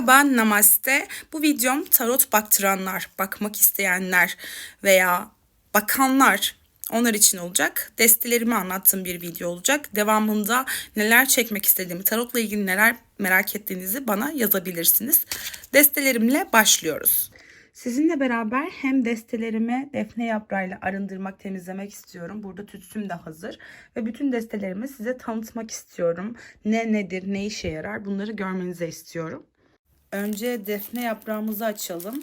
Merhaba, namaste. Bu videom tarot baktıranlar, bakmak isteyenler veya bakanlar onlar için olacak. Destelerimi anlattığım bir video olacak. Devamında neler çekmek istediğimi, tarotla ilgili neler merak ettiğinizi bana yazabilirsiniz. Destelerimle başlıyoruz. Sizinle beraber hem destelerimi defne yaprağıyla arındırmak, temizlemek istiyorum. Burada tütsüm de hazır. Ve bütün destelerimi size tanıtmak istiyorum. Ne nedir, ne işe yarar bunları görmenizi istiyorum. Önce defne yaprağımızı açalım.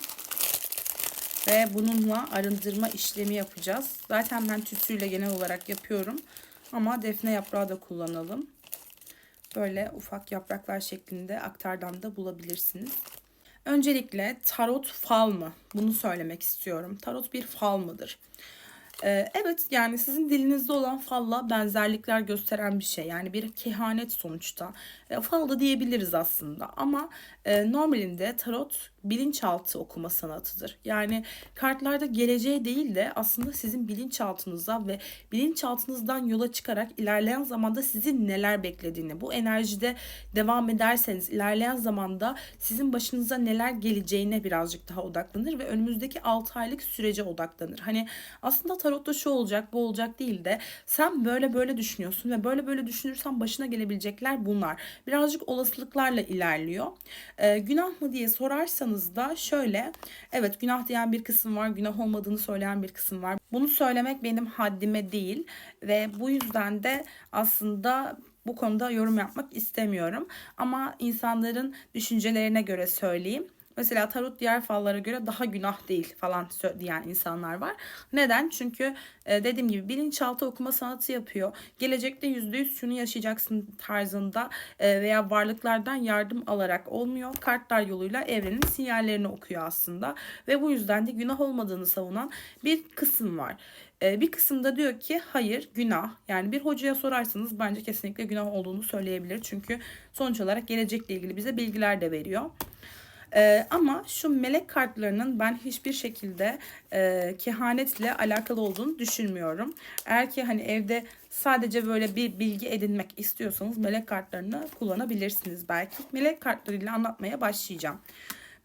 Ve bununla arındırma işlemi yapacağız. Zaten ben tütsüyle genel olarak yapıyorum. Ama defne yaprağı da kullanalım. Böyle ufak yapraklar şeklinde aktardan da bulabilirsiniz. Öncelikle tarot fal mı? Bunu söylemek istiyorum. Tarot bir fal mıdır? Ee, evet yani sizin dilinizde olan falla benzerlikler gösteren bir şey. Yani bir kehanet sonuçta. E, fal diyebiliriz aslında ama e, normalinde tarot bilinçaltı okuma sanatıdır. Yani kartlarda geleceğe değil de aslında sizin bilinçaltınıza ve bilinçaltınızdan yola çıkarak ilerleyen zamanda sizin neler beklediğini, bu enerjide devam ederseniz ilerleyen zamanda sizin başınıza neler geleceğine birazcık daha odaklanır ve önümüzdeki 6 aylık sürece odaklanır. Hani aslında tarotta şu olacak, bu olacak değil de sen böyle böyle düşünüyorsun ve böyle böyle düşünürsen başına gelebilecekler bunlar. Birazcık olasılıklarla ilerliyor. Ee, günah mı diye sorarsanız da şöyle evet günah diyen bir kısım var, günah olmadığını söyleyen bir kısım var. Bunu söylemek benim haddime değil ve bu yüzden de aslında bu konuda yorum yapmak istemiyorum. Ama insanların düşüncelerine göre söyleyeyim. Mesela tarot diğer fallara göre daha günah değil falan diyen insanlar var. Neden? Çünkü e, dediğim gibi bilinçaltı okuma sanatı yapıyor. Gelecekte %100 şunu yaşayacaksın tarzında e, veya varlıklardan yardım alarak olmuyor. Kartlar yoluyla evrenin sinyallerini okuyor aslında. Ve bu yüzden de günah olmadığını savunan bir kısım var. E, bir kısımda diyor ki hayır günah. Yani bir hocaya sorarsanız bence kesinlikle günah olduğunu söyleyebilir. Çünkü sonuç olarak gelecekle ilgili bize bilgiler de veriyor. Ee, ama şu melek kartlarının ben hiçbir şekilde e, kehanetle alakalı olduğunu düşünmüyorum. Eğer ki hani evde sadece böyle bir bilgi edinmek istiyorsanız melek kartlarını kullanabilirsiniz belki. Melek kartlarıyla anlatmaya başlayacağım.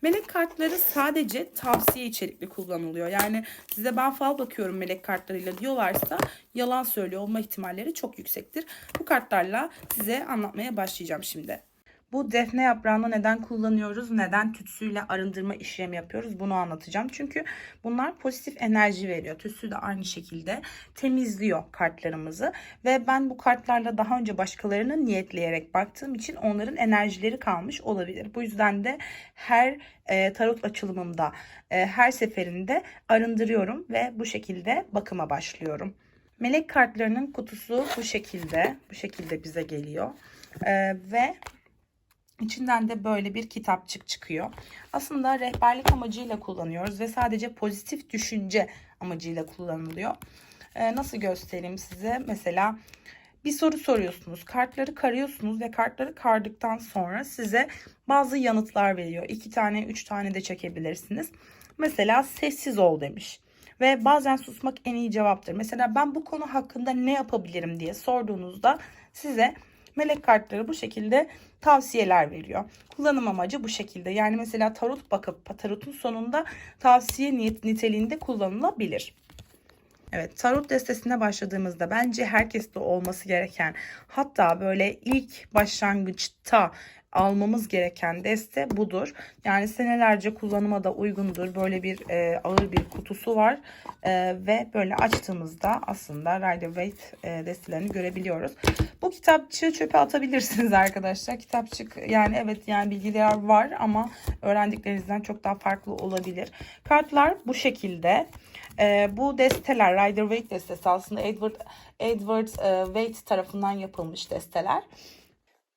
Melek kartları sadece tavsiye içerikli kullanılıyor. Yani size ben fal bakıyorum melek kartlarıyla diyorlarsa yalan söylüyor olma ihtimalleri çok yüksektir. Bu kartlarla size anlatmaya başlayacağım şimdi. Bu defne yaprağını neden kullanıyoruz? Neden tütsüyle arındırma işlemi yapıyoruz? Bunu anlatacağım. Çünkü bunlar pozitif enerji veriyor. Tütsü de aynı şekilde temizliyor kartlarımızı. Ve ben bu kartlarla daha önce başkalarını niyetleyerek baktığım için onların enerjileri kalmış olabilir. Bu yüzden de her e, tarot açılımımda e, her seferinde arındırıyorum ve bu şekilde bakıma başlıyorum. Melek kartlarının kutusu bu şekilde. Bu şekilde bize geliyor. E, ve İçinden de böyle bir kitapçık çıkıyor. Aslında rehberlik amacıyla kullanıyoruz ve sadece pozitif düşünce amacıyla kullanılıyor. Ee, nasıl göstereyim size? Mesela bir soru soruyorsunuz. Kartları karıyorsunuz ve kartları kardıktan sonra size bazı yanıtlar veriyor. İki tane, üç tane de çekebilirsiniz. Mesela sessiz ol demiş. Ve bazen susmak en iyi cevaptır. Mesela ben bu konu hakkında ne yapabilirim diye sorduğunuzda size melek kartları bu şekilde tavsiyeler veriyor. Kullanım amacı bu şekilde. Yani mesela tarot bakıp tarotun sonunda tavsiye niyet niteliğinde kullanılabilir. Evet tarot destesine başladığımızda bence herkeste olması gereken hatta böyle ilk başlangıçta almamız gereken deste budur. Yani senelerce kullanıma da uygundur. Böyle bir e, ağır bir kutusu var. E, ve böyle açtığımızda aslında Rider Waite e, destelerini görebiliyoruz. Bu kitapçığı çöpe atabilirsiniz arkadaşlar. Kitapçık yani evet yani bilgiler var ama öğrendiklerinizden çok daha farklı olabilir. Kartlar bu şekilde. E, bu desteler Rider Waite destesi aslında Edward Edward e, Waite tarafından yapılmış desteler.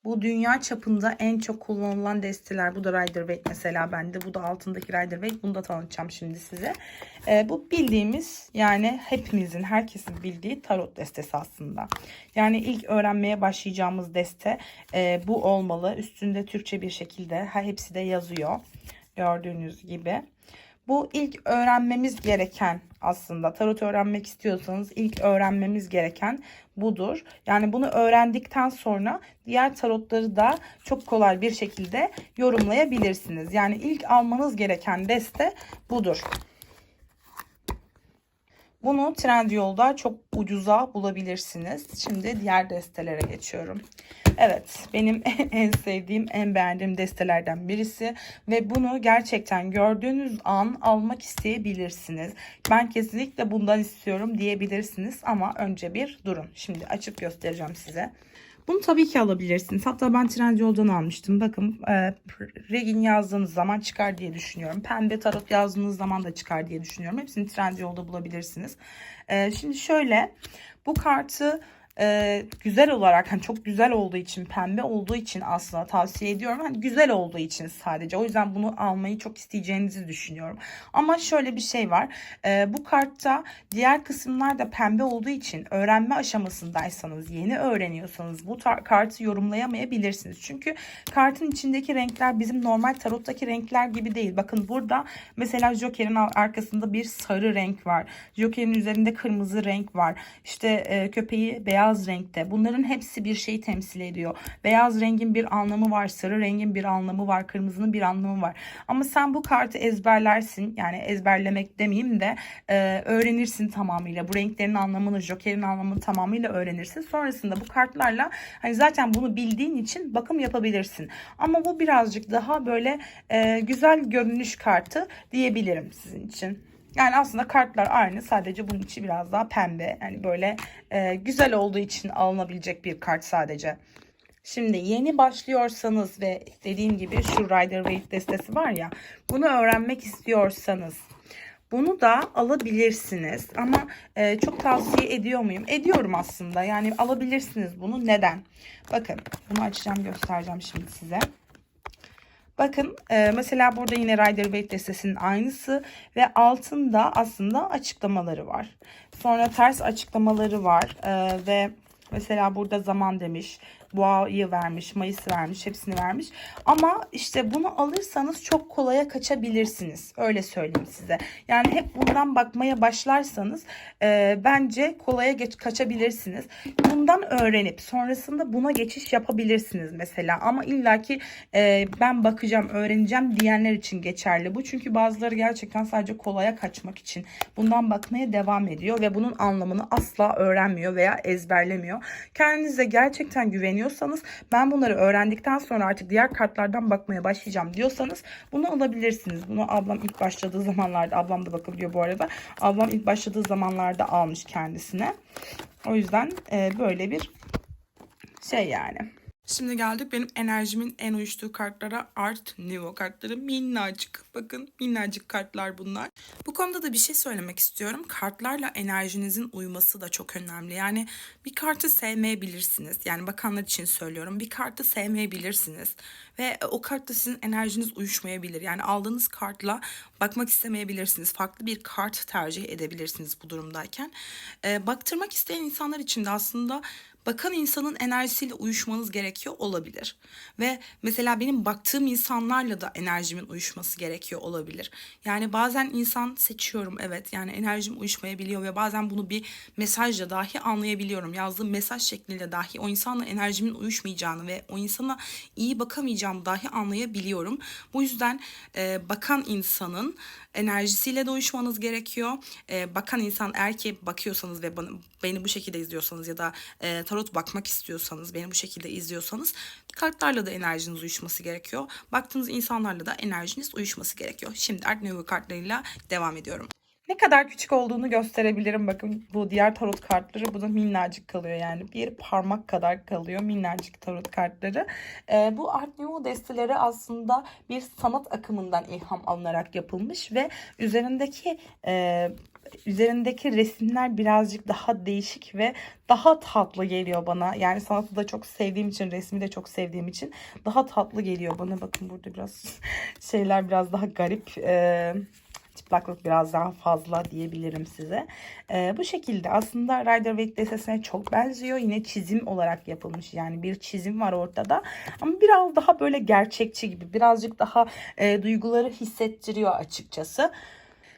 Bu dünya çapında en çok kullanılan desteler. Bu da Rider Waite mesela bende. Bu da altındaki Rider Waite. Bunu da tanıtacağım şimdi size. E, bu bildiğimiz yani hepimizin, herkesin bildiği tarot destesi aslında. Yani ilk öğrenmeye başlayacağımız deste e, bu olmalı. Üstünde Türkçe bir şekilde hepsi de yazıyor. Gördüğünüz gibi. Bu ilk öğrenmemiz gereken aslında tarot öğrenmek istiyorsanız ilk öğrenmemiz gereken budur. Yani bunu öğrendikten sonra diğer tarotları da çok kolay bir şekilde yorumlayabilirsiniz. Yani ilk almanız gereken deste budur. Bunu Trendyol'da çok ucuza bulabilirsiniz. Şimdi diğer destelere geçiyorum. Evet, benim en sevdiğim, en beğendiğim destelerden birisi ve bunu gerçekten gördüğünüz an almak isteyebilirsiniz. Ben kesinlikle bundan istiyorum diyebilirsiniz ama önce bir durun. Şimdi açıp göstereceğim size. Bunu tabii ki alabilirsiniz. Hatta ben Trendyol'dan almıştım. Bakın e, Regin yazdığınız zaman çıkar diye düşünüyorum. Pembe tarot yazdığınız zaman da çıkar diye düşünüyorum. Hepsini Trendyol'da bulabilirsiniz. E, şimdi şöyle bu kartı e, güzel olarak hani çok güzel olduğu için pembe olduğu için aslında tavsiye ediyorum. Hani güzel olduğu için sadece. O yüzden bunu almayı çok isteyeceğinizi düşünüyorum. Ama şöyle bir şey var. E, bu kartta diğer kısımlar da pembe olduğu için öğrenme aşamasındaysanız yeni öğreniyorsanız bu kartı yorumlayamayabilirsiniz. Çünkü kartın içindeki renkler bizim normal tarottaki renkler gibi değil. Bakın burada mesela Joker'in arkasında bir sarı renk var. Joker'in üzerinde kırmızı renk var. İşte e, köpeği beyaz beyaz renkte. Bunların hepsi bir şeyi temsil ediyor. Beyaz rengin bir anlamı var, sarı rengin bir anlamı var, kırmızının bir anlamı var. Ama sen bu kartı ezberlersin. Yani ezberlemek demeyeyim de e, öğrenirsin tamamıyla. Bu renklerin anlamını, jokerin anlamını tamamıyla öğrenirsin. Sonrasında bu kartlarla hani zaten bunu bildiğin için bakım yapabilirsin. Ama bu birazcık daha böyle e, güzel görünüş kartı diyebilirim sizin için. Yani aslında kartlar aynı sadece bunun içi biraz daha pembe. Yani böyle e, güzel olduğu için alınabilecek bir kart sadece. Şimdi yeni başlıyorsanız ve dediğim gibi şu Rider Waite destesi var ya bunu öğrenmek istiyorsanız bunu da alabilirsiniz ama e, çok tavsiye ediyor muyum? Ediyorum aslında yani alabilirsiniz bunu. Neden? Bakın bunu açacağım göstereceğim şimdi size. Bakın e, mesela burada yine Rider Waite destesinin aynısı ve altında aslında açıklamaları var. Sonra ters açıklamaları var e, ve mesela burada zaman demiş boğayı vermiş, mayıs vermiş, hepsini vermiş. Ama işte bunu alırsanız çok kolaya kaçabilirsiniz. Öyle söyleyeyim size. Yani hep bundan bakmaya başlarsanız e, bence kolaya geç kaçabilirsiniz. Bundan öğrenip sonrasında buna geçiş yapabilirsiniz mesela. Ama illaki e, ben bakacağım, öğreneceğim diyenler için geçerli bu. Çünkü bazıları gerçekten sadece kolaya kaçmak için bundan bakmaya devam ediyor ve bunun anlamını asla öğrenmiyor veya ezberlemiyor. Kendinize gerçekten güveniyor güveniyorsanız ben bunları öğrendikten sonra artık diğer kartlardan bakmaya başlayacağım diyorsanız bunu alabilirsiniz. Bunu ablam ilk başladığı zamanlarda ablam da bakabiliyor bu arada. Ablam ilk başladığı zamanlarda almış kendisine. O yüzden e, böyle bir şey yani. Şimdi geldik benim enerjimin en uyuştuğu kartlara Art Nouveau kartları minnacık. Bakın minnacık kartlar bunlar. Bu konuda da bir şey söylemek istiyorum. Kartlarla enerjinizin uyması da çok önemli. Yani bir kartı sevmeyebilirsiniz. Yani bakanlar için söylüyorum. Bir kartı sevmeyebilirsiniz. Ve o kartla sizin enerjiniz uyuşmayabilir. Yani aldığınız kartla bakmak istemeyebilirsiniz. Farklı bir kart tercih edebilirsiniz bu durumdayken. Ee, baktırmak isteyen insanlar için de aslında bakan insanın enerjisiyle uyuşmanız gerekiyor olabilir. Ve mesela benim baktığım insanlarla da enerjimin uyuşması gerekiyor olabilir. Yani bazen insan seçiyorum evet yani enerjim uyuşmayabiliyor ve bazen bunu bir mesajla dahi anlayabiliyorum. Yazdığım mesaj şekliyle dahi o insanla enerjimin uyuşmayacağını ve o insana iyi bakamayacağımı dahi anlayabiliyorum. Bu yüzden e, bakan insanın enerjisiyle de uyuşmanız gerekiyor. E, bakan insan eğer ki bakıyorsanız ve bana, beni bu şekilde izliyorsanız ya da e, tarot bakmak istiyorsanız, beni bu şekilde izliyorsanız kartlarla da enerjiniz uyuşması gerekiyor. Baktığınız insanlarla da enerjiniz uyuşması gerekiyor. Şimdi Art Nouveau kartlarıyla devam ediyorum. Ne kadar küçük olduğunu gösterebilirim. Bakın bu diğer tarot kartları bu da minnacık kalıyor yani. Bir parmak kadar kalıyor minnacık tarot kartları. Ee, bu Art Nouveau desteleri aslında bir sanat akımından ilham alınarak yapılmış ve üzerindeki e, üzerindeki resimler birazcık daha değişik ve daha tatlı geliyor bana. Yani sanatı da çok sevdiğim için, resmi de çok sevdiğim için daha tatlı geliyor bana. Bakın burada biraz şeyler biraz daha garip. Ee, çıplaklık biraz daha fazla diyebilirim size. Ee, bu şekilde aslında Rider Waite destesine çok benziyor. Yine çizim olarak yapılmış. Yani bir çizim var ortada. Ama biraz daha böyle gerçekçi gibi. Birazcık daha e, duyguları hissettiriyor açıkçası.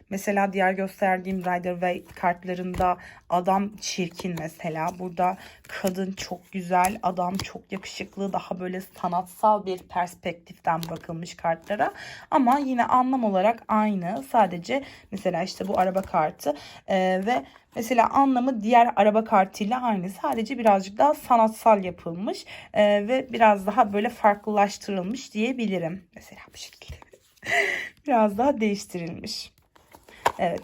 Mesela diğer gösterdiğim Rider Waite kartlarında adam çirkin mesela. Burada kadın çok güzel, adam çok yakışıklı, daha böyle sanatsal bir perspektiften bakılmış kartlara. Ama yine anlam olarak aynı. Sadece mesela işte bu araba kartı ee, ve Mesela anlamı diğer araba kartıyla aynı. Sadece birazcık daha sanatsal yapılmış ee, ve biraz daha böyle farklılaştırılmış diyebilirim. Mesela bu şekilde. biraz daha değiştirilmiş. Evet.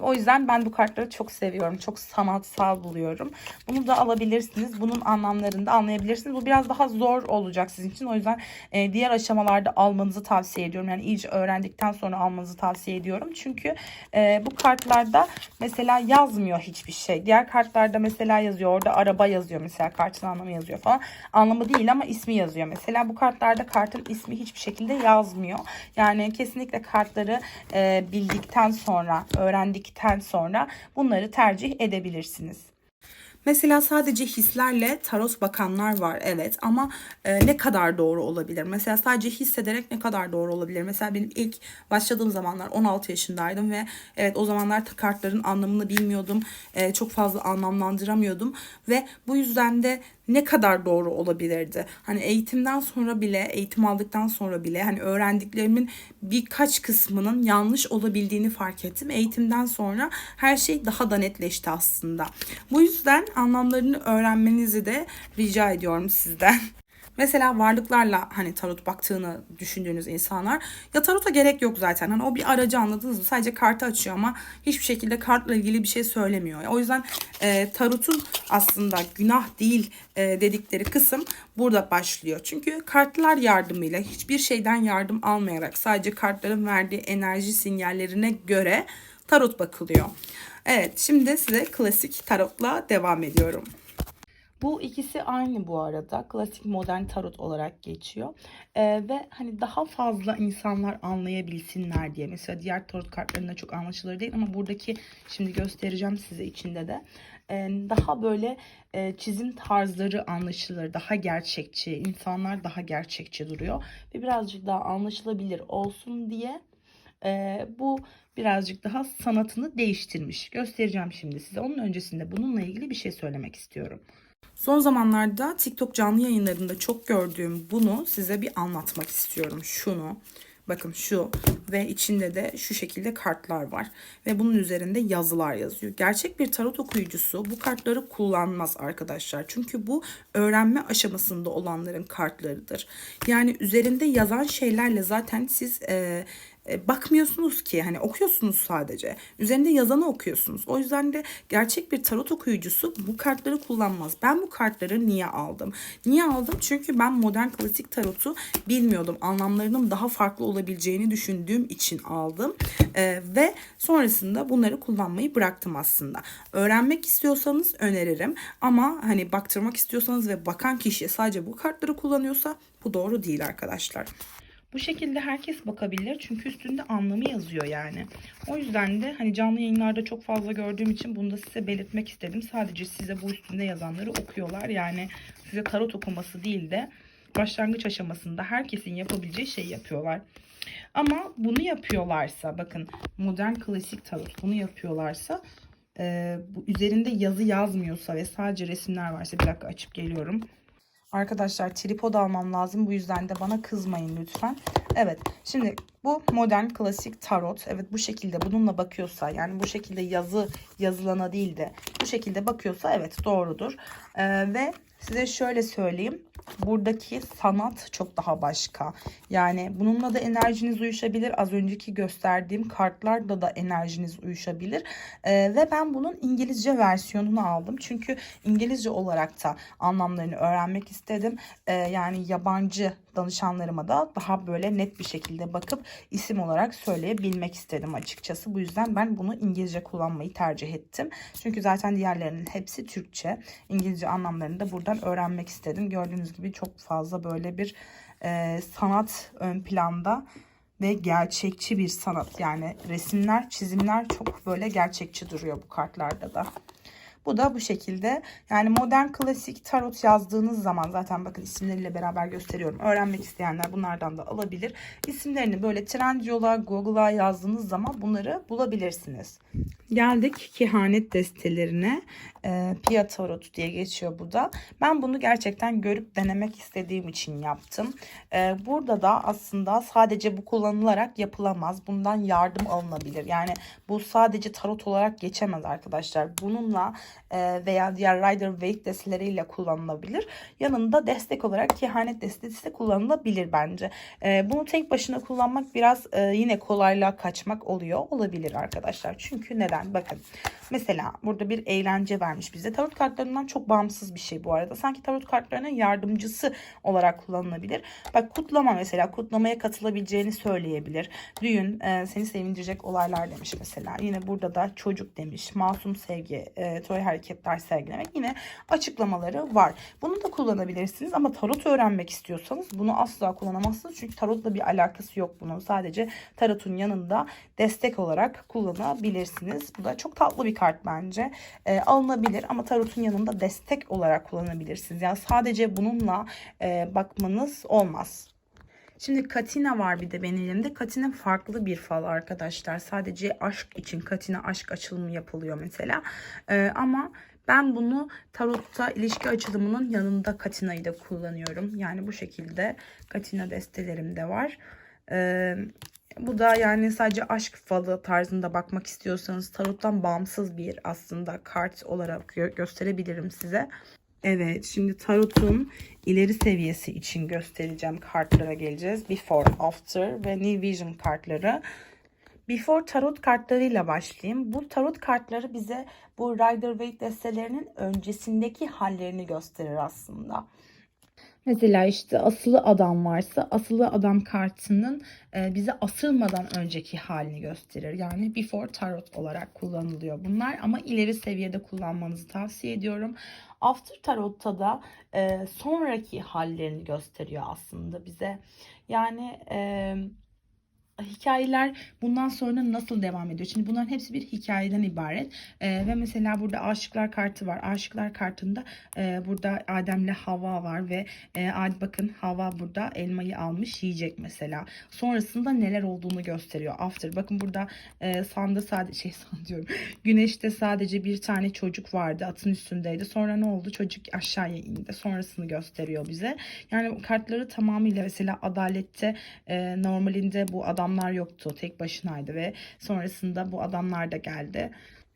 O yüzden ben bu kartları çok seviyorum. Çok sanatsal buluyorum. Bunu da alabilirsiniz. Bunun anlamlarını da anlayabilirsiniz. Bu biraz daha zor olacak sizin için. O yüzden e, diğer aşamalarda almanızı tavsiye ediyorum. Yani iyice öğrendikten sonra almanızı tavsiye ediyorum. Çünkü e, bu kartlarda mesela yazmıyor hiçbir şey. Diğer kartlarda mesela yazıyor. Orada araba yazıyor mesela. Kartın anlamı yazıyor falan. Anlamı değil ama ismi yazıyor. Mesela bu kartlarda kartın ismi hiçbir şekilde yazmıyor. Yani kesinlikle kartları e, bildikten sonra, öğrendikten sonra bunları tercih edebilirsiniz. Mesela sadece hislerle tarot bakanlar var evet ama e, ne kadar doğru olabilir? Mesela sadece hissederek ne kadar doğru olabilir? Mesela benim ilk başladığım zamanlar 16 yaşındaydım ve evet o zamanlar kartların anlamını bilmiyordum. E, çok fazla anlamlandıramıyordum ve bu yüzden de ne kadar doğru olabilirdi? Hani eğitimden sonra bile, eğitim aldıktan sonra bile hani öğrendiklerimin birkaç kısmının yanlış olabildiğini fark ettim. Eğitimden sonra her şey daha da netleşti aslında. Bu yüzden anlamlarını öğrenmenizi de rica ediyorum sizden. Mesela varlıklarla hani tarot baktığını düşündüğünüz insanlar ya tarota gerek yok zaten. Hani o bir aracı anladınız mı? Sadece kartı açıyor ama hiçbir şekilde kartla ilgili bir şey söylemiyor. O yüzden e, tarotun aslında günah değil e, dedikleri kısım burada başlıyor. Çünkü kartlar yardımıyla hiçbir şeyden yardım almayarak sadece kartların verdiği enerji sinyallerine göre tarot bakılıyor. Evet şimdi size klasik tarotla devam ediyorum. Bu ikisi aynı bu arada. Klasik modern tarot olarak geçiyor. Ee, ve hani daha fazla insanlar anlayabilsinler diye. Mesela diğer tarot kartlarında çok anlaşılır değil ama buradaki şimdi göstereceğim size içinde de. Ee, daha böyle e, çizim tarzları anlaşılır. Daha gerçekçi. insanlar daha gerçekçi duruyor. Ve birazcık daha anlaşılabilir olsun diye e, bu birazcık daha sanatını değiştirmiş. Göstereceğim şimdi size. Onun öncesinde bununla ilgili bir şey söylemek istiyorum. Son zamanlarda TikTok canlı yayınlarında çok gördüğüm bunu size bir anlatmak istiyorum. Şunu. Bakın şu ve içinde de şu şekilde kartlar var ve bunun üzerinde yazılar yazıyor. Gerçek bir tarot okuyucusu bu kartları kullanmaz arkadaşlar. Çünkü bu öğrenme aşamasında olanların kartlarıdır. Yani üzerinde yazan şeylerle zaten siz e, bakmıyorsunuz ki hani okuyorsunuz sadece. Üzerinde yazanı okuyorsunuz. O yüzden de gerçek bir tarot okuyucusu bu kartları kullanmaz. Ben bu kartları niye aldım? Niye aldım? Çünkü ben modern klasik tarotu bilmiyordum. Anlamlarının daha farklı olabileceğini düşündüğüm için aldım. Ee, ve sonrasında bunları kullanmayı bıraktım aslında. Öğrenmek istiyorsanız öneririm. Ama hani baktırmak istiyorsanız ve bakan kişi sadece bu kartları kullanıyorsa bu doğru değil arkadaşlar. Bu şekilde herkes bakabilir çünkü üstünde anlamı yazıyor yani. O yüzden de hani canlı yayınlarda çok fazla gördüğüm için bunu da size belirtmek istedim. Sadece size bu üstünde yazanları okuyorlar. Yani size tarot okuması değil de başlangıç aşamasında herkesin yapabileceği şey yapıyorlar. Ama bunu yapıyorlarsa bakın modern klasik tarot bunu yapıyorlarsa e, bu üzerinde yazı yazmıyorsa ve sadece resimler varsa bir dakika açıp geliyorum. Arkadaşlar tripod almam lazım. Bu yüzden de bana kızmayın lütfen. Evet. Şimdi bu modern klasik tarot. Evet bu şekilde bununla bakıyorsa yani bu şekilde yazı yazılana değil de bu şekilde bakıyorsa evet doğrudur. Ee, ve size şöyle söyleyeyim. Buradaki sanat çok daha başka. Yani bununla da enerjiniz uyuşabilir. Az önceki gösterdiğim kartlarda da enerjiniz uyuşabilir. Ee, ve ben bunun İngilizce versiyonunu aldım. Çünkü İngilizce olarak da anlamlarını öğrenmek istedim. Ee, yani yabancı danışanlarıma da daha böyle net bir şekilde bakıp isim olarak söyleyebilmek istedim açıkçası. Bu yüzden ben bunu İngilizce kullanmayı tercih ettim. Çünkü zaten diğerlerinin hepsi Türkçe. İngilizce anlamlarını da buradan öğrenmek istedim. Gördüğünüz gibi çok fazla böyle bir e, sanat ön planda ve gerçekçi bir sanat. Yani resimler, çizimler çok böyle gerçekçi duruyor bu kartlarda da. Bu da bu şekilde. Yani modern klasik tarot yazdığınız zaman zaten bakın isimleriyle beraber gösteriyorum. Öğrenmek isteyenler bunlardan da alabilir. İsimlerini böyle Trendyol'a, Google'a yazdığınız zaman bunları bulabilirsiniz. Geldik kehanet destelerine. E, Pia Tarot diye geçiyor bu da. Ben bunu gerçekten görüp denemek istediğim için yaptım. E, burada da aslında sadece bu kullanılarak yapılamaz. Bundan yardım alınabilir. Yani bu sadece tarot olarak geçemez arkadaşlar. Bununla e, veya diğer Rider Waite desteleriyle kullanılabilir. Yanında destek olarak kehanet destesi de kullanılabilir bence. E, bunu tek başına kullanmak biraz e, yine kolaylığa kaçmak oluyor. Olabilir arkadaşlar. Çünkü neden? Bakın. Mesela burada bir eğlence vermiş bize. Tarot kartlarından çok bağımsız bir şey bu arada. Sanki tarot kartlarının yardımcısı olarak kullanılabilir. Bak kutlama mesela. Kutlamaya katılabileceğini söyleyebilir. Düğün, e, seni sevindirecek olaylar demiş mesela. Yine burada da çocuk demiş. Masum sevgi, e, toy hareketler sergilemek. Yine açıklamaları var. Bunu da kullanabilirsiniz ama tarot öğrenmek istiyorsanız bunu asla kullanamazsınız. Çünkü tarotla bir alakası yok bunun. Sadece tarotun yanında destek olarak kullanabilirsiniz. Bu da çok tatlı bir kart bence. E, alınabilir ama tarotun yanında destek olarak kullanabilirsiniz. Yani sadece bununla e, bakmanız olmaz. Şimdi Katina var bir de benim elimde. Katina farklı bir fal arkadaşlar. Sadece aşk için Katina aşk açılımı yapılıyor mesela. Ee, ama ben bunu tarotta ilişki açılımının yanında Katina'yı da kullanıyorum. Yani bu şekilde Katina destelerim de var. Ee, bu da yani sadece aşk falı tarzında bakmak istiyorsanız tarottan bağımsız bir aslında kart olarak gö- gösterebilirim size. Evet şimdi tarotun ileri seviyesi için göstereceğim kartlara geleceğiz. Before, After ve New Vision kartları. Before tarot kartlarıyla başlayayım. Bu tarot kartları bize bu Rider Waite destelerinin öncesindeki hallerini gösterir aslında. Mesela işte asılı adam varsa asılı adam kartının e, bize asılmadan önceki halini gösterir. Yani before tarot olarak kullanılıyor bunlar ama ileri seviyede kullanmanızı tavsiye ediyorum. After tarotta da e, sonraki hallerini gösteriyor aslında bize. Yani e, hikayeler bundan sonra nasıl devam ediyor? Şimdi bunların hepsi bir hikayeden ibaret. Ee, ve mesela burada aşıklar kartı var. Aşıklar kartında e, burada Adem'le Hava var ve e, bakın Hava burada elmayı almış yiyecek mesela. Sonrasında neler olduğunu gösteriyor. After bakın burada e, sanda sadece şey san diyorum. Güneşte sadece bir tane çocuk vardı. Atın üstündeydi. Sonra ne oldu? Çocuk aşağıya indi. Sonrasını gösteriyor bize. Yani kartları tamamıyla mesela adalette e, normalinde bu adamlar yoktu. Tek başınaydı ve sonrasında bu adamlar da geldi.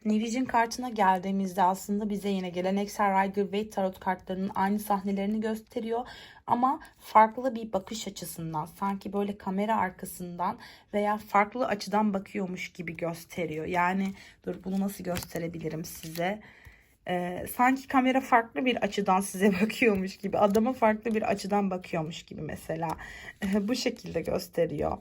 Nivision kartına geldiğimizde aslında bize yine geleneksel Rider Waite tarot kartlarının aynı sahnelerini gösteriyor. Ama farklı bir bakış açısından sanki böyle kamera arkasından veya farklı açıdan bakıyormuş gibi gösteriyor. Yani dur bunu nasıl gösterebilirim size? Ee, sanki kamera farklı bir açıdan size bakıyormuş gibi, adama farklı bir açıdan bakıyormuş gibi mesela. bu şekilde gösteriyor.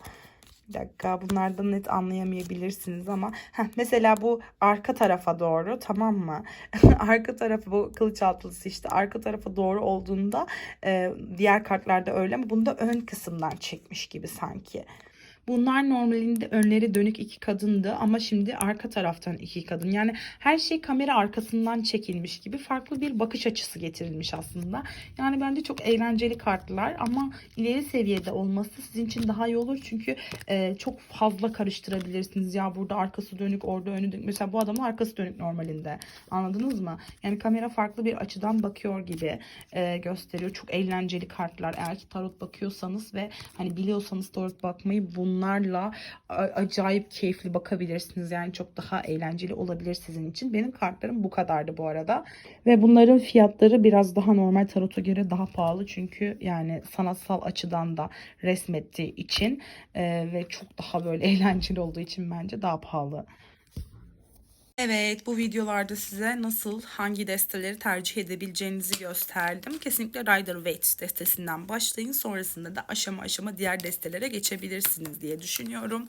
Bir dakika bunlardan net anlayamayabilirsiniz ama heh, mesela bu arka tarafa doğru tamam mı? arka tarafı bu kılıç altılısı işte arka tarafa doğru olduğunda e, diğer kartlarda öyle ama bunu da ön kısımdan çekmiş gibi sanki. Bunlar normalinde önleri dönük iki kadındı ama şimdi arka taraftan iki kadın. Yani her şey kamera arkasından çekilmiş gibi farklı bir bakış açısı getirilmiş aslında. Yani bence çok eğlenceli kartlar ama ileri seviyede olması sizin için daha iyi olur. Çünkü e, çok fazla karıştırabilirsiniz. Ya burada arkası dönük, orada önü dönük. Mesela bu adamın arkası dönük normalinde. Anladınız mı? Yani kamera farklı bir açıdan bakıyor gibi e, gösteriyor. Çok eğlenceli kartlar. Eğer ki tarot bakıyorsanız ve hani biliyorsanız tarot bakmayı bunlarla acayip keyifli bakabilirsiniz. Yani çok daha eğlenceli olabilir sizin için. Benim kartlarım bu kadardı bu arada. Ve bunların fiyatları biraz daha normal tarota göre daha pahalı. Çünkü yani sanatsal açıdan da resmettiği için e, ve çok daha böyle eğlenceli olduğu için bence daha pahalı. Evet, bu videolarda size nasıl, hangi desteleri tercih edebileceğinizi gösterdim. Kesinlikle Rider Waite destesinden başlayın. Sonrasında da aşama aşama diğer destelere geçebilirsiniz diye düşünüyorum.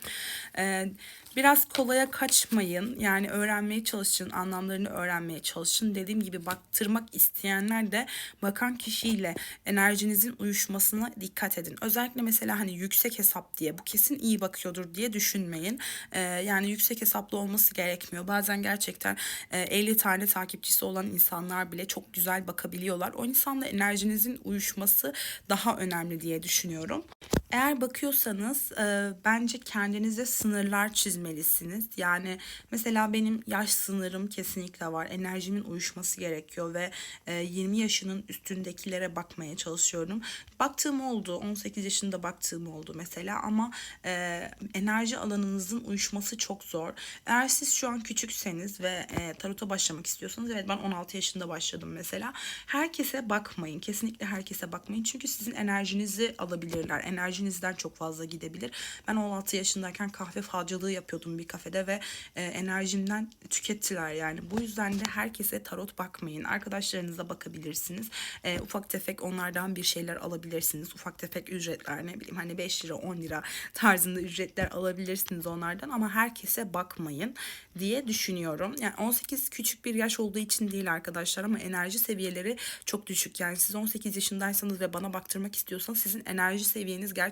Ee, biraz kolaya kaçmayın. Yani öğrenmeye çalışın, anlamlarını öğrenmeye çalışın. Dediğim gibi baktırmak isteyenler de bakan kişiyle enerjinizin uyuşmasına dikkat edin. Özellikle mesela hani yüksek hesap diye bu kesin iyi bakıyordur diye düşünmeyin. Ee, yani yüksek hesaplı olması gerekmiyor. Bazen gerçekten e, 50 tane takipçisi olan insanlar bile çok güzel bakabiliyorlar. O insanla enerjinizin uyuşması daha önemli diye düşünüyorum. Eğer bakıyorsanız e, bence kendinize sınırlar çizmelisiniz. Yani mesela benim yaş sınırım kesinlikle var. Enerjimin uyuşması gerekiyor ve e, 20 yaşının üstündekilere bakmaya çalışıyorum. Baktığım oldu. 18 yaşında baktığım oldu mesela ama e, enerji alanınızın uyuşması çok zor. Eğer siz şu an küçükseniz ve e, tarota başlamak istiyorsanız evet ben 16 yaşında başladım mesela. Herkese bakmayın. Kesinlikle herkese bakmayın. Çünkü sizin enerjinizi alabilirler. Enerjinizden çok fazla gidebilir. Ben 16 yaşındayken kahve falcılığı yapıyordum bir kafede ve e, enerjimden tükettiler yani. Bu yüzden de herkese tarot bakmayın. Arkadaşlarınıza bakabilirsiniz. E, ufak tefek onlardan bir şeyler alabilirsiniz. Ufak tefek ücretler ne bileyim hani 5 lira 10 lira tarzında ücretler alabilirsiniz onlardan ama herkese bakmayın diye düşünüyorum. Yani 18 küçük bir yaş olduğu için değil arkadaşlar ama enerji seviyeleri çok düşük. Yani siz 18 yaşındaysanız ve bana baktırmak istiyorsanız sizin enerji seviyeniz gerçekten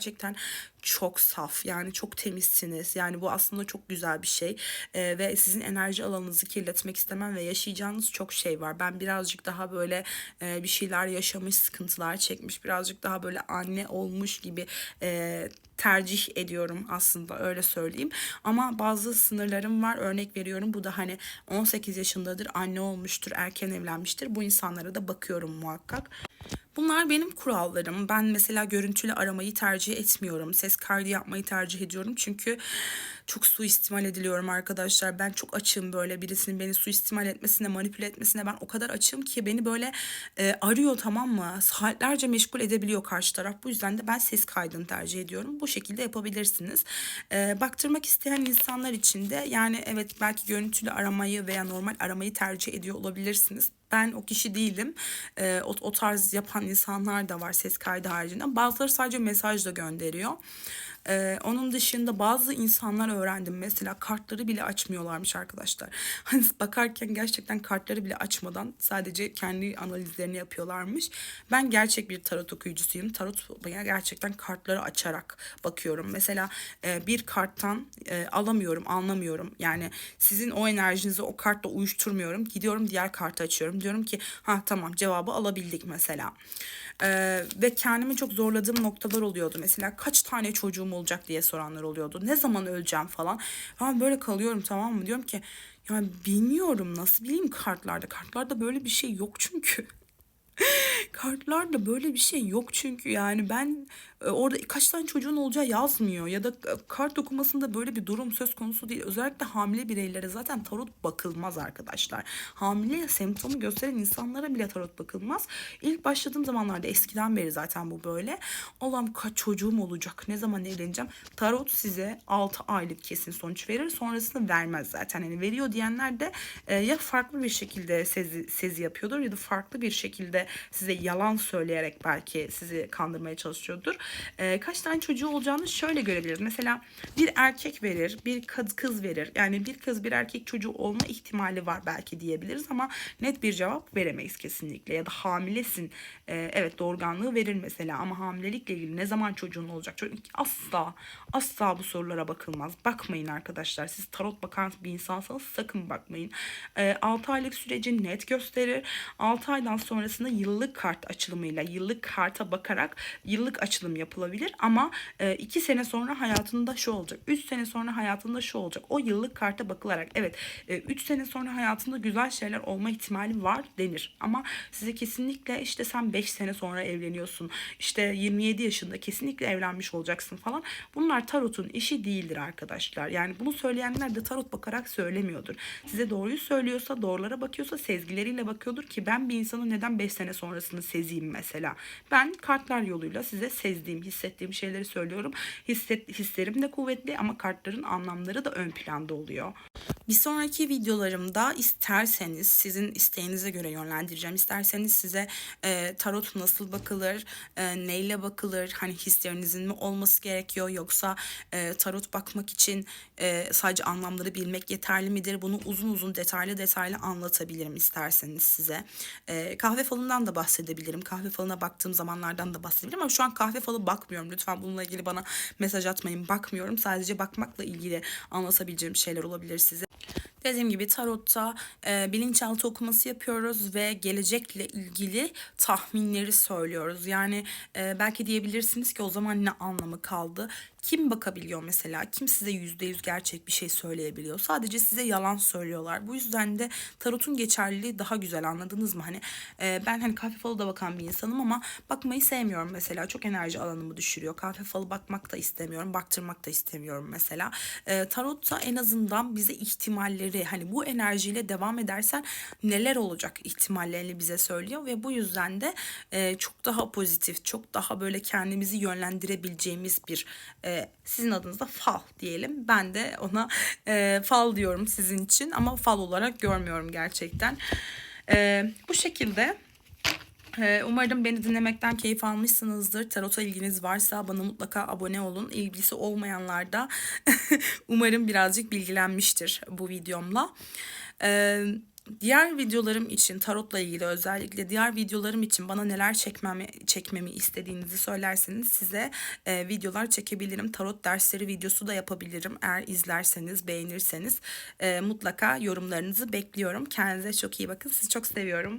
çok saf. Yani çok temizsiniz. Yani bu aslında çok güzel bir şey. Ee, ve sizin enerji alanınızı kirletmek istemem ve yaşayacağınız çok şey var. Ben birazcık daha böyle e, bir şeyler yaşamış, sıkıntılar çekmiş, birazcık daha böyle anne olmuş gibi e, tercih ediyorum aslında öyle söyleyeyim. Ama bazı sınırlarım var. Örnek veriyorum bu da hani 18 yaşındadır, anne olmuştur, erken evlenmiştir. Bu insanlara da bakıyorum muhakkak. Bunlar benim kurallarım. Ben mesela görüntülü aramayı tercih etmiyorum. Ses kaydı yapmayı tercih ediyorum. Çünkü çok suistimal ediliyorum arkadaşlar. Ben çok açığım böyle birisinin beni suistimal etmesine, manipüle etmesine. Ben o kadar açığım ki beni böyle e, arıyor tamam mı? Saatlerce meşgul edebiliyor karşı taraf. Bu yüzden de ben ses kaydını tercih ediyorum. Bu şekilde yapabilirsiniz. E, baktırmak isteyen insanlar için de yani evet belki görüntülü aramayı veya normal aramayı tercih ediyor olabilirsiniz. Ben o kişi değilim. E, o, o tarz yapan insanlar da var ses kaydı haricinde. Bazıları sadece mesaj da gönderiyor. Ee, onun dışında bazı insanlar öğrendim. Mesela kartları bile açmıyorlarmış arkadaşlar. Hani bakarken gerçekten kartları bile açmadan sadece kendi analizlerini yapıyorlarmış. Ben gerçek bir tarot okuyucusuyum. Tarot gerçekten kartları açarak bakıyorum. Mesela e, bir karttan e, alamıyorum, anlamıyorum. Yani sizin o enerjinizi o kartla uyuşturmuyorum. Gidiyorum diğer kartı açıyorum. Diyorum ki ha tamam cevabı alabildik mesela. Ee, ve kendimi çok zorladığım noktalar oluyordu. Mesela kaç tane çocuğum olacak diye soranlar oluyordu. Ne zaman öleceğim falan. Ben böyle kalıyorum tamam mı? Diyorum ki yani bilmiyorum nasıl bileyim kartlarda. Kartlarda böyle bir şey yok çünkü. Kartlarda böyle bir şey yok çünkü yani ben orada kaç tane çocuğun olacağı yazmıyor ya da e, kart okumasında böyle bir durum söz konusu değil. Özellikle hamile bireylere zaten tarot bakılmaz arkadaşlar. Hamile semptomu gösteren insanlara bile tarot bakılmaz. İlk başladığım zamanlarda eskiden beri zaten bu böyle. Allah'ım kaç çocuğum olacak ne zaman evleneceğim. Tarot size 6 aylık kesin sonuç verir sonrasında vermez zaten. Yani veriyor diyenler de e, ya farklı bir şekilde sezi, sezi yapıyordur ya da farklı bir şekilde size yalan söyleyerek belki sizi kandırmaya çalışıyordur. E, kaç tane çocuğu olacağını şöyle görebiliriz. Mesela bir erkek verir, bir kız kız verir. Yani bir kız bir erkek çocuğu olma ihtimali var belki diyebiliriz ama net bir cevap veremeyiz kesinlikle. Ya da hamilesin. E, evet doğurganlığı verir mesela ama hamilelikle ilgili ne zaman çocuğun olacak? Çocuk asla asla bu sorulara bakılmaz. Bakmayın arkadaşlar. Siz tarot bakan bir insansanız sakın bakmayın. E, 6 aylık süreci net gösterir. 6 aydan sonrasında yıllık kart açılımıyla yıllık karta bakarak yıllık açılım yapılabilir ama 2 e, sene sonra hayatında şu olacak. 3 sene sonra hayatında şu olacak. O yıllık karta bakılarak evet 3 e, sene sonra hayatında güzel şeyler olma ihtimali var denir. Ama size kesinlikle işte sen 5 sene sonra evleniyorsun. İşte 27 yaşında kesinlikle evlenmiş olacaksın falan. Bunlar tarotun işi değildir arkadaşlar. Yani bunu söyleyenler de tarot bakarak söylemiyordur. Size doğruyu söylüyorsa, doğrulara bakıyorsa sezgileriyle bakıyordur ki ben bir insanın neden 5 sene sonrasını sezeyim mesela. Ben kartlar yoluyla size sezdim sezdiğim, hissettiğim şeyleri söylüyorum. Hisset, hislerim de kuvvetli ama kartların anlamları da ön planda oluyor. Bir sonraki videolarımda isterseniz sizin isteğinize göre yönlendireceğim. İsterseniz size e, tarot nasıl bakılır, e, neyle bakılır, hani hislerinizin mi olması gerekiyor yoksa e, tarot bakmak için e, sadece anlamları bilmek yeterli midir? Bunu uzun uzun detaylı detaylı anlatabilirim isterseniz size. E, kahve falından da bahsedebilirim. Kahve falına baktığım zamanlardan da bahsedebilirim ama şu an kahve falı bakmıyorum. Lütfen bununla ilgili bana mesaj atmayın. Bakmıyorum. Sadece bakmakla ilgili anlatabileceğim şeyler olabilir size. Dediğim gibi tarotta e, bilinçaltı okuması yapıyoruz ve gelecekle ilgili tahminleri söylüyoruz. Yani e, belki diyebilirsiniz ki o zaman ne anlamı kaldı? Kim bakabiliyor mesela? Kim size yüzde yüz gerçek bir şey söyleyebiliyor? Sadece size yalan söylüyorlar. Bu yüzden de tarotun geçerliliği daha güzel anladınız mı? Hani e, ben hani kahve falı da bakan bir insanım ama bakmayı sevmiyorum mesela. Çok enerji alanımı düşürüyor. Kahve falı bakmak da istemiyorum. Baktırmak da istemiyorum mesela. E, tarotta en azından bize ihtimalleri hani bu enerjiyle devam edersen neler olacak ihtimallerini bize söylüyor ve bu yüzden de e, çok daha pozitif, çok daha böyle kendimizi yönlendirebileceğimiz bir e, sizin adınızda fal diyelim. Ben de ona e, fal diyorum sizin için ama fal olarak görmüyorum gerçekten. E, bu şekilde ee, Umarım beni dinlemekten keyif almışsınızdır. Tarota ilginiz varsa bana mutlaka abone olun. İlgisi olmayanlar da umarım birazcık bilgilenmiştir bu videomla. Ee, Diğer videolarım için tarotla ilgili özellikle diğer videolarım için bana neler çekmemi çekmemi istediğinizi söylerseniz size e, videolar çekebilirim. Tarot dersleri videosu da yapabilirim. Eğer izlerseniz, beğenirseniz e, mutlaka yorumlarınızı bekliyorum. Kendinize çok iyi bakın. Sizi çok seviyorum.